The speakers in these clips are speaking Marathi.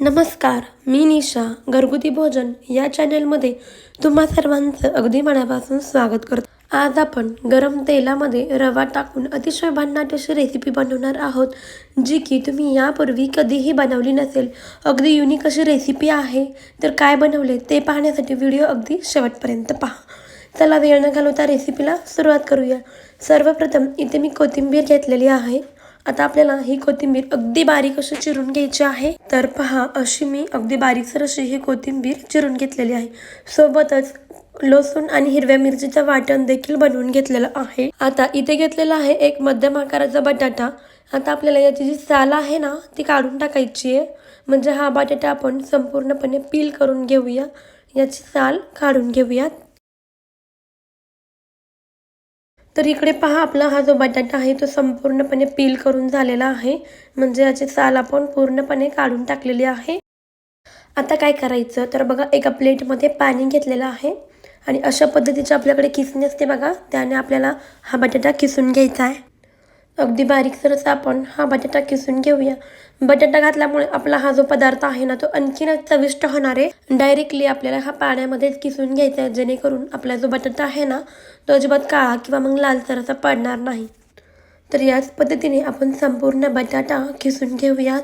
नमस्कार मी निशा घरगुती भोजन या चॅनलमध्ये तुम्हा सर्वांचं अगदी मनापासून स्वागत करतो. आज आपण गरम तेलामध्ये रवा टाकून अतिशय भन्नाट अशी रेसिपी बनवणार आहोत जी की तुम्ही यापूर्वी कधीही बनवली नसेल. अगदी युनिक अशी रेसिपी आहे. तर काय बनवले ते पाहण्यासाठी व्हिडिओ अगदी शेवटपर्यंत पहा. चला वेळ न घालवता रेसिपीला सुरुवात करूया. सर्वप्रथम इथे मी कोथिंबीर घेतलेली आहे. आता आपल्याला ही कोथिंबीर अगदी बारीक अशी चिरून घ्यायची आहे. तर पहा अशी मी अगदी बारीकसर अशी ही कोथिंबीर चिरून घेतलेली आहे. सोबतच लसूण आणि हिरव्या मिरचीचं वाटण देखील बनवून घेतलेलं आहे. आता इथे घेतलेला आहे एक मध्यम आकाराचा बटाटा. आता आपल्याला याची जी साल आहे ना ती काढून टाकायची आहे. म्हणजे हा बटाटा आपण संपूर्णपणे पील करून घेऊया. याची साल काढून घेऊयात. तर इकडे पहा आपला हा जो बटाटा आहे तो संपूर्णपणे पील करून झालेला आहे. म्हणजे याची साल आपण पूर्णपणे काढून टाकलेली आहे. आता काय करायचं? तर बघा एका प्लेटमध्ये पाणी घेतलेलं आहे. आणि अशा पद्धतीचे आपल्याकडे किसणी असते बघा त्याने आपल्याला हा बटाटा किसून घ्यायचा आहे. अगदी बारीक सरस आपण हा बटाटा किसून घेऊया. बटाटा घातल्यामुळे आपला हा जो पदार्थ आहे ना तो आणखीनच चविष्ट होणार आहे. डायरेक्टली आपल्याला हा पाण्यामध्येच किसून घ्यायचा आहे जेणेकरून आपला जो बटाटा आहे ना तो अजिबात काळा किंवा मग लालसर असा पडणार नाही. तर याच पद्धतीने आपण संपूर्ण बटाटा किसून घेऊयात.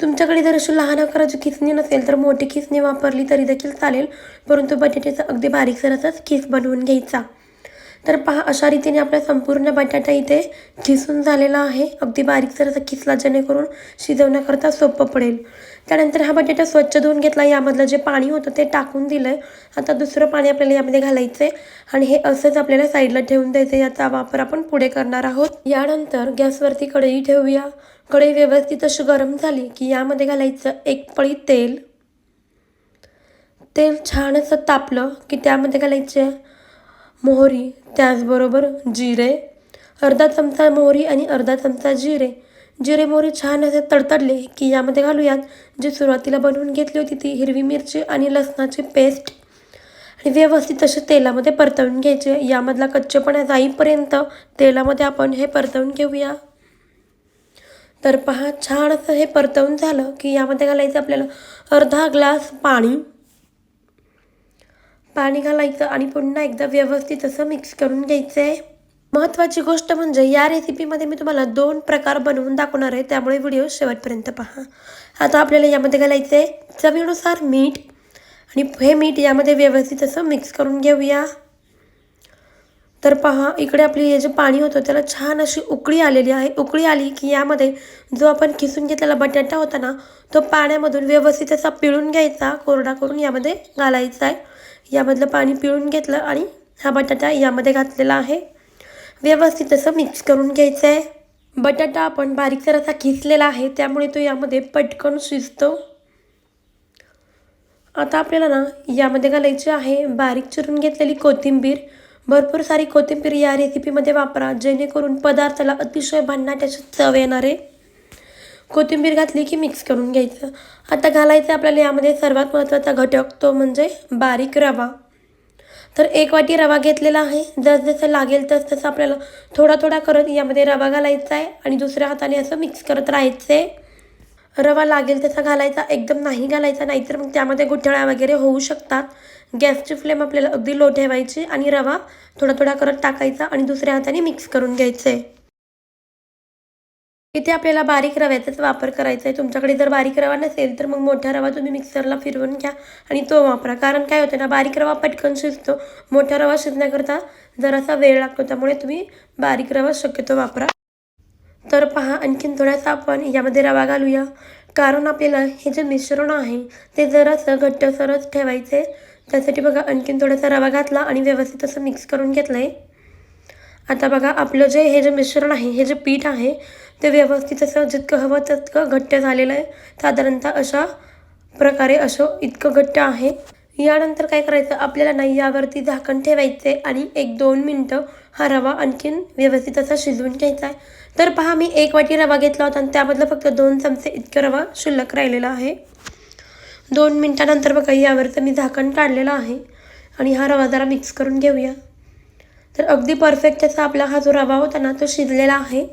तुमच्याकडे जर अशी लहान आकाराची खिसणी नसेल तर मोठी खिसणी वापरली तरी देखील चालेल परंतु बटाट्याचा अगदी बारीकसर असाच खिस बनवून घ्यायचा. तर पहा अशा रीतीने आपला संपूर्ण बटाटा इथे खिसून झालेला आहे. अगदी बारीकसर असा खिसला जेणेकरून शिजवण्याकरता सोपं पडेल. त्यानंतर हा बटाटा स्वच्छ धुवून घेतला. यामधलं जे पाणी होतं ते टाकून दिलं आहे आता दुसरं पाणी आपल्याला यामध्ये घालायचं आहे आणि हे असंच आपल्याला साईडला ठेवून द्यायचं याचा वापर आपण पुढे करणार आहोत. यानंतर गॅसवरती कढई ठेवूया. कढई व्यवस्थित अशी गरम झाली की यामध्ये घालायचं एक पळी तेल. तेल छान असं तापलं की त्यामध्ये घालायचे मोहरी त्याचबरोबर जिरे. अर्धा चमचा मोहरी आणि अर्धा चमचा जिरे. जिरे मोहरी छान असे तडतडले की यामध्ये घालूयात. जी सुरुवातीला बनवून घेतली होती ती हिरवी मिरची आणि लसणाची पेस्ट. आणि व्यवस्थित असे तेलामध्ये परतवून घ्यायचे. यामधला कच्चेपणा जाईपर्यंत तेलामध्ये आपण हे परतवून घेऊया. तर पहा छान असं हे परतवून झालं की यामध्ये घालायचं आपल्याला अर्धा ग्लास पाणी. पाणी घालायचं आणि पुन्हा एकदा व्यवस्थित असं मिक्स करून घ्यायचं आहे महत्त्वाची गोष्ट म्हणजे या रेसिपीमध्ये मी तुम्हाला दोन प्रकार बनवून दाखवणार आहे. त्यामुळे व्हिडिओ शेवटपर्यंत पहा. आता आपल्याला यामध्ये घालायचं आहे चवीनुसार मीठ आणि हे मीठ यामध्ये व्यवस्थित असं मिक्स करून घेऊया. तर पहा इकडे आपली हे जे पाणी होतं त्याला छान अशी उकळी आलेली आहे. उकळी आली की यामध्ये जो आपण खिसून घेतलेला बटाटा होता ना तो पाण्यामधून व्यवस्थित असा पिळून घ्यायचा कोरडा करून यामध्ये घालायचा आहे यामधलं पाणी पिळून घेतलं आणि हा बटाटा यामध्ये घातलेला आहे. व्यवस्थित असं मिक्स करून घ्यायचं आहे बटाटा आपण बारीकसर असा खिसलेला आहे त्यामुळे तो यामध्ये पटकन शिजतो. आता आपल्याला ना यामध्ये घालायची आहे बारीक चिरून घेतलेली कोथिंबीर. भरपूर सारी कोथिंबीर या रेसिपीमध्ये वापरा जेणेकरून पदार्थाला अतिशय भन्नाट अशी चव येणार आहे. कोथिंबीर घातली की मिक्स करून घ्यायचं. आता घालायचं आपल्याला यामध्ये सर्वात महत्त्वाचा घटक तो म्हणजे बारीक रवा. तर एक वाटी रवा घेतलेला आहे. जसजसं लागेल तस तसं आपल्याला थोडा थोडा करत यामध्ये रवा घालायचा आहे आणि दुसऱ्या हाताने असं मिक्स करत राहायचं आहे. रवा लागेल तसा घालायचा एकदम नाही घालायचा नाहीतर मग त्यामध्ये गुठळ्या वगैरे होऊ शकतात. गॅसची फ्लेम आपल्याला अगदी लो ठेवायची आणि रवा थोडा थोडा करत टाकायचा आणि दुसऱ्या हाताने मिक्स करून घ्यायचं आहे. इथे आपल्याला बारीक रव्याचाच वापर करायचा आहे तुमच्याकडे जर बारीक रवा नसेल तर मग मोठा रवा तुम्ही मिक्सरला फिरवून घ्या आणि तो वापरा. कारण काय होतं ना बारीक रवा पटकन शिजतो. मोठा रवा शिजण्याकरता जरासा वेळ लागतो. त्यामुळे तुम्ही बारीक रवा शक्यतो वापरा. तर पहा आणखीन थोडासा आपण यामध्ये रवा घालूया. कारण आपल्याला हे जे मिश्रण आहे ते जरासं घट्टसरच ठेवायचे त्यासाठी बघा आणखीन थोडासा रवा घातला आणि व्यवस्थित असं मिक्स करून घेतलं आहे आता बघा आपलं जे हे जे मिश्रण आहे हे जे पीठ आहे ते व्यवस्थित असं जितकं हवं तितकं घट्ट झालेलं आहे. साधारणतः अशा प्रकारे असं इतकं घट्ट आहे. यानंतर काय करायचं? आपल्याला नाही यावरती झाकण ठेवायचे आणि एक दोन मिनटं हा रवा आणखीन व्यवस्थित असा शिजवून घ्यायचा आहे. तर पहा मी एक वाटी रवा घेतला होता आणि त्यामधलं फक्त दोन चमचे इतकं रवा शिल्लक राहिलेला आहे. दोन मिनटानंतर बघा यावरचं मी झाकण काढलेलं आहे. आणि हा रवा जरा मिक्स करून घेऊया. तर अगदी परफेक्ट त्याचा आपला हा जो रवा होता ना तो शिजलेला आहे.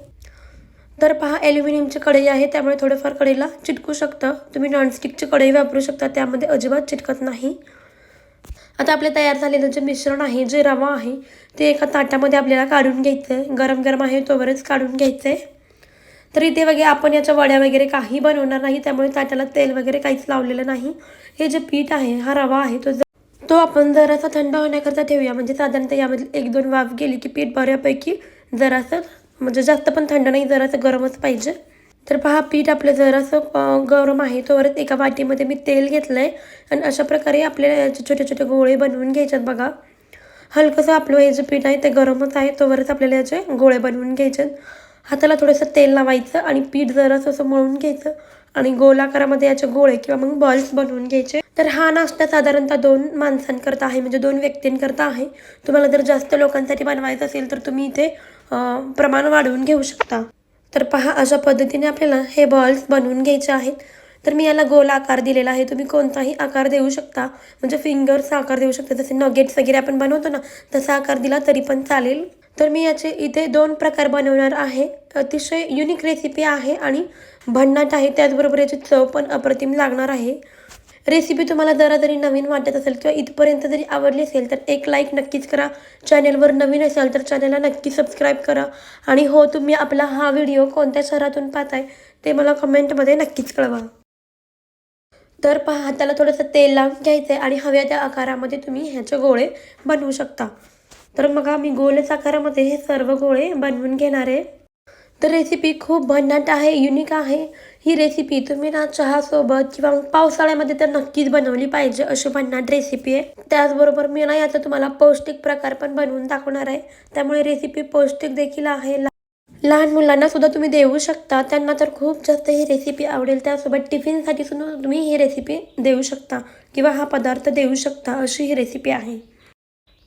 तर पहा ॲल्युमिनियमची कढई आहे त्यामुळे थोडंफार कढईला चिटकू शकतं. तुम्ही नॉनस्टिकची कढई वापरू शकता त्यामध्ये अजिबात चिटकत नाही. आता आपले तयार झालेलं जे मिश्रण आहे जे रवा आहे ते एका ताटामध्ये आपल्याला काढून घ्यायचं आहे गरम गरम आहे तोवरच काढून घ्यायचं आहे तर इथे वगैरे आपण याच्या वड्या वगैरे काही बनवणार नाही त्यामुळे ताटाला तेल वगैरे काहीच लावलेलं नाही. हे जे पीठ आहे हा रवा आहे तो तो आपण जरासा थंड होण्याकरता ठेवूया. म्हणजे साधारणतः यामध्ये एक दोन वाफ गेली की पीठ बऱ्यापैकी जरासं म्हणजे जास्त पण थंड नाही जरासं गरमच पाहिजे. तर पहा पीठ आपलं जरासं गरम आहे. तोवरच एका वाटीमध्ये मी तेल घेतलं आहे आणि अशा प्रकारे आपल्याला याचे छोटे छोटे गोळे बनवून घ्यायच्यात बघा. हलकंसं आपलं हे जे पीठ आहे ते गरमच आहे. तोवरच आपल्याला याचे गोळे बनवून घ्यायचे हाताला थोडंसं तेल लावायचं आणि पीठ जरासं असं मळून घ्यायचं आणि गोलाकारामध्ये याचे गोळे किंवा मग बॉल्स बनवून घ्यायचे. तर हा नाश्ता साधारणतः दोन माणसांकरता आहे म्हणजे दोन व्यक्तींकरता आहे. तुम्हाला जर जास्त लोकांसाठी बनवायचं असेल तर तुम्ही इथे प्रमाण वाढवून घेऊ शकता. तर पहा अशा पद्धतीने आपल्याला हे बॉल्स बनवून घ्यायचे आहेत. तर मी याला गोल आकार दिलेला आहे. तुम्ही कोणताही आकार देऊ शकता. म्हणजे फिंगर्सचा आकार देऊ शकता. जसे नगेट्स वगैरे आपण बनवतो ना तसा आकार दिला तरी पण चालेल. तर मी याचे इथे दोन प्रकार बनवणार आहे. अतिशय युनिक रेसिपी आहे आणि भन्नाट आहे. त्याचबरोबर याची चव पण अप्रतिम लागणार आहे. रेसिपी तुम्हाला जरा जरी नवीन वाटत असेल किंवा इथपर्यंत जरी आवडली असेल तर एक लाईक नक्कीच करा. चॅनेलवर नवीन असाल तर चॅनलला नक्की सबस्क्राईब करा. आणि हो तुम्ही आपला हा व्हिडिओ कोणत्या शहरातून पाहताय ते मला कमेंटमध्ये नक्कीच कळवा. तर पहा हाताला थोडंसं तेल लावून घ्यायचं आहे आणि हव्या त्या आकारामध्ये तुम्ही ह्याचे गोळे बनवू शकता. तर मग मी गोलच आकारामध्ये हे सर्व गोळे बनवून घेणार आहे. तर रेसिपी खूप भन्नाट आहे युनिक आहे. ही रेसिपी तुम्ही ना चहासोबत किंवा पावसाळ्यामध्ये तर नक्कीच बनवली पाहिजे अशी भन्नाट रेसिपी आहे. त्याचबरोबर मी ना याचा तुम्हाला पौष्टिक प्रकार पण बनवून दाखवणार आहे. त्यामुळे रेसिपी पौष्टिक देखील आहे. लहान मुलांना सुद्धा तुम्ही देऊ शकता. त्यांना तर खूप जास्त ही रेसिपी आवडेल. त्यासोबत टिफिनसाठी सुद्धा तुम्ही ही रेसिपी देऊ शकता किंवा हा पदार्थ देऊ शकता अशी ही रेसिपी आहे.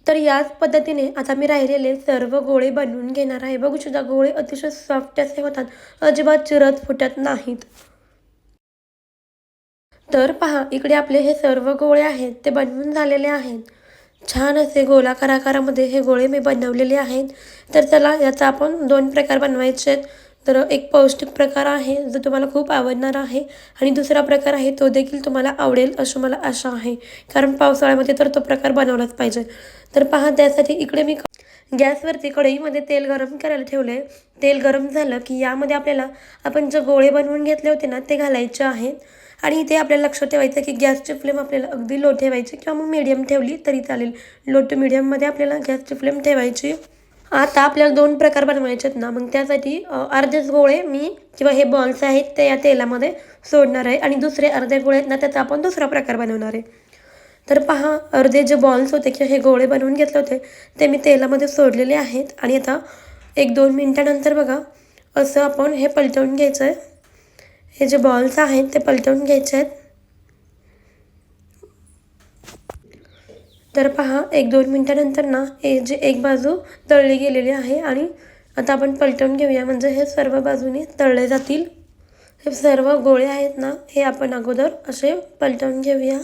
तर याच पद्धतीने आता मी राहिलेले सर्व गोळे बनवून घेणार आहे. बघू सुद्धा गोळे अतिशय सॉफ्ट असे होतात. अजिबात चिरत फुटत नाहीत. तर पहा इकडे आपले हे सर्व गोळे आहेत ते बनवून झालेले आहेत. छान असे गोलाकार आकारामध्ये हे गोळे मी बनवलेले आहेत. तर चला याचा आपण दोन प्रकार बनवायचे आहेत. तर एक पौष्टिक प्रकार आहे जो तुम्हाला खूप आवडणार आहे. आणि दुसरा प्रकार आहे तो देखील तुम्हाला आवडेल असं मला आशा आहे. कारण पावसाळ्यामध्ये तर तो प्रकार बनवलाच पाहिजे. तर पहा त्यासाठी इकडे मी गॅसवरती कढईमध्ये तेल गरम करायला ठेवलं आहे तेल गरम झालं की यामध्ये आपल्याला आपण जे गोळे बनवून घेतले होते ना ते घालायचे आहेत आणि इथे आपल्याला लक्षात ठेवायचं की गॅसची फ्लेम आपल्याला अगदी लो ठेवायची किंवा मग मीडियम ठेवली तरी चालेल. लो टू मीडियममध्ये आपल्याला गॅसची फ्लेम ठेवायची. आता आपल्याला दोन प्रकार बनवायचे आहेत ना. मग त्यासाठी अर्धेच गोळे मी किंवा हे बॉल्स आहेत ते या तेलामध्ये सोडणार आहे. आणि दुसरे अर्धे गोळे आहेत ना त्याचा आपण दुसरा प्रकार बनवणार आहे. तर पहा अर्धे जे बॉल्स होते किंवा हे गोळे बनवून घेतले होते ते मी तेलामध्ये सोडलेले आहेत. आणि आता एक दोन मिनटानंतर बघा असं आपण हे पलटवून घ्यायचं आहे. हे जे बॉल्स आहेत ते पलटवून घ्यायचे आहेत. तर पहा एक दोन मिनटानंतर ना हे जे एक बाजू तळली गेलेली आहे आणि आता आपण पलटवून घेऊया. म्हणजे हे सर्व बाजूने तळले जातील. हे सर्व गोळे आहेत ना हे आपण अगोदर असे पलटवून घेऊया.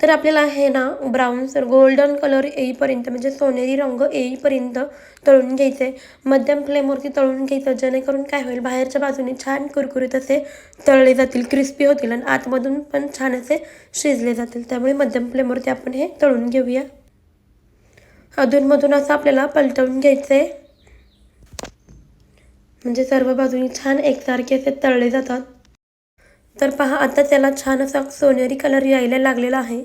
तर आपल्याला हे ना ब्राऊन सर गोल्डन कलर येईपर्यंत म्हणजे सोनेरी रंग येईपर्यंत तळून घ्यायचं. आहे मध्यम फ्लेमवरती तळून घ्यायचं जेणेकरून काय होईल बाहेरच्या बाजूने छान कुरकुरीत असे तळले जातील क्रिस्पी होतील आणि आतमधून पण छान असे शिजले जातील. त्यामुळे मध्यम फ्लेमवरती आपण हे तळून घेऊया. अधूनमधून असं आपल्याला पलटवून घ्यायचं. आहे म्हणजे सर्व बाजूनी छान एकसारखे असे तळले जातात. तर पहा आता त्याला छान असा सोनेरी कलर यायला लागलेला आहे.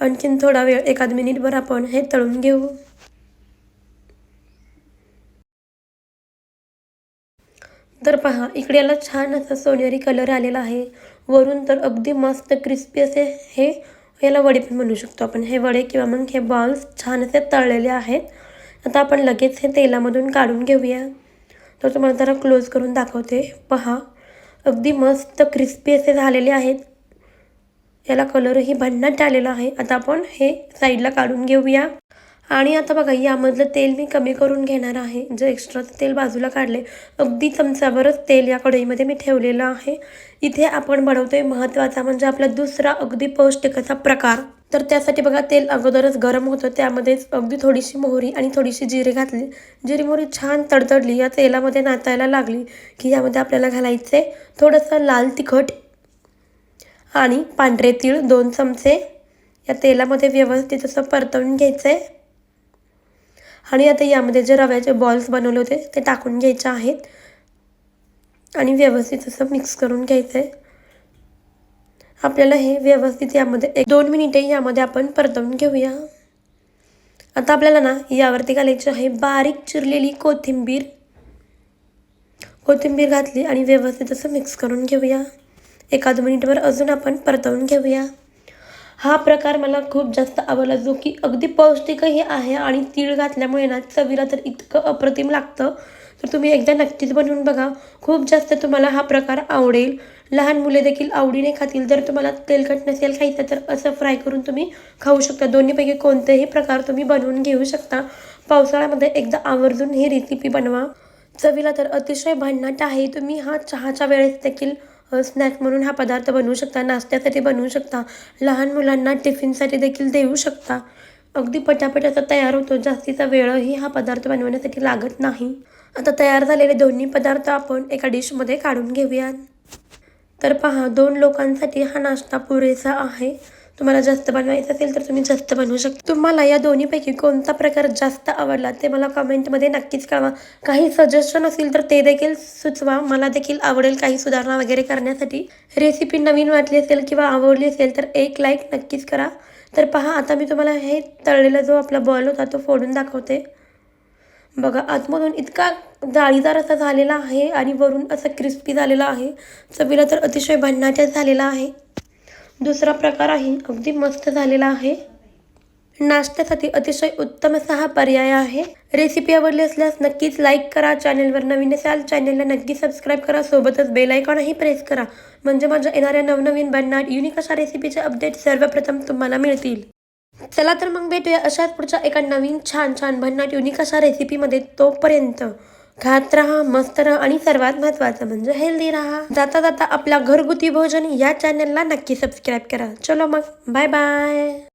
आणखीन थोडा वेळ एखाद मिनिटभर आपण हे तळून घेऊ. तर पहा इकडे याला छान असा सोनेरी कलर आलेला आहे. वरून तर अगदी मस्त क्रिस्पी असे हे याला वडे पण म्हणू शकतो आपण. हे वडे किंवा मग हे बॉल्स छान असे तळलेले आहेत. आता आपण लगेच हे तेलामधून काढून घेऊया. तर तुम्हाला जरा क्लोज करून दाखवते. पहा अगदी मस्त क्रिस्पी असे झालेले आहेत. याला कलरही भन्नाट आलेला आहे. आता आपण हे साईडला काढून घेऊया. आणि आता बघा यामधलं तेल मी कमी करून घेणार आहे. जे एक्स्ट्राचं तेल बाजूला काढले अगदी चमचाभरच तेल या कढईमध्ये मी ठेवलेलं आहे. इथे आपण बनवतोय महत्त्वाचा म्हणजे आपला दुसरा अगदी पौष्टिक असा प्रकार. तर त्यासाठी बघा तेल अगोदरच गरम होतं. त्यामध्येच अगदी थोडीशी मोहरी आणि थोडीशी जिरे घातली. जिरी मोहरी छान तडतडली. या तेलामध्ये नाचायला लागली की यामध्ये आपल्याला घालायचं आहे थोडंसं लाल तिखट आणि पांढरे तीळ दोन चमचे. या तेलामध्ये व्यवस्थित असं परतवून घ्यायचं. आहे आणि आता यामध्ये जे रव्याचे बॉल्स बनवले होते ते टाकून घ्यायचे आहेत. आणि व्यवस्थित असं मिक्स करून घ्यायचं. आहे आपल्याला हे व्यवस्थित यामध्ये एक दोन मिनिटे यामध्ये आपण परतवून घेऊया. आता आपल्याला ना यावरती घालायची आहे बारीक चिरलेली कोथिंबीर. कोथिंबीर घातली आणि व्यवस्थित असं मिक्स करून घेऊया. एखाद मिनिटभर अजून आपण परतवून घेऊया. हा प्रकार मला खूप जास्त आवडला जो की अगदी पौष्टिकही आहे आणि तीळ घातल्यामुळे ना चवीला तर इतकं अप्रतिम लागतं. तर तुम्ही एकदा नक्कीच बनवून बघा. खूप जास्त तुम्हाला हा प्रकार आवडेल. लहान मुले देखील आवडीने खातील. जर तुम्हाला तेलकट नसेल खायचं तर असं फ्राय करून तुम्ही खाऊ शकता. दोन्हीपैकी कोणतेही प्रकार तुम्ही बनवून घेऊ शकता. पावसाळ्यामध्ये एकदा आवर्जून ही रेसिपी बनवा. चवीला तर अतिशय भन्नाट आहे. तुम्ही हा चहाच्या वेळेस देखील स्नॅक म्हणून हा पदार्थ बनवू शकता. नाश्त्यासाठी बनवू शकता. लहान मुलांना टिफिनसाठी देखील देऊ शकता. अगदी पटापट असा तयार होतो. जास्तीचा वेळही हा पदार्थ बनवण्यासाठी लागत नाही. आता तयार झालेले दोन्ही पदार्थ आपण एका डिशमध्ये काढून घेऊयात. तर पहा दोन लोकांसाठी हा नाश्ता पुरेसा आहे. तुम्हाला जास्त बनवायचं असेल तर तुम्ही जास्त बनवू शकता. तुम्हाला या दोन्हीपैकी कोणता प्रकार जास्त आवडला ते मला कमेंटमध्ये नक्कीच कळवा. काही सजेशन असेल तर ते देखील सुचवा. मला देखील आवडेल काही सुधारणा वगैरे करण्यासाठी. रेसिपी नवीन वाटली असेल किंवा आवडली असेल तर एक लाईक नक्कीच करा. तर पहा आता मी तुम्हाला हे तळलेला जो आपला बॉल होता तो फोडून दाखवते. बघा आतमधून इतका जाळीदार असा झालेला आहे आणि वरून असा क्रिस्पी झालेला आहे. चवीला तर अतिशय भन्नाट्या झालेला आहे. दुसरा प्रकार आहे अगदी मस्त झालेला आहे. नाश्त्यासाठी अतिशय उत्तम असा हा पर्याय आहे. रेसिपी आवडली असल्यास नक्कीच लाईक करा. चॅनलवर नवीन असाल चॅनलला नक्की सबस्क्राईब करा. सोबतच बेल आयकॉनही प्रेस करा. म्हणजे माझ्या येणाऱ्या नवनवीन बनणार युनिक अशा रेसिपीचे अपडेट सर्वप्रथम तुम्हाला मिळतील. चला तर मग भेटूया अशाच पुढच्या एका नवीन छान छान भन्नाट युनिक अशा रेसिपीमध्ये तोपर्यंत खात राहा मस्त राहा आणि सर्वात महत्त्वाचं म्हणजे हेल्दी राहा. जाता जाता आपल्या घरगुती भोजन या चॅनलला नक्की सबस्क्राईब करा. चलो मग बाय बाय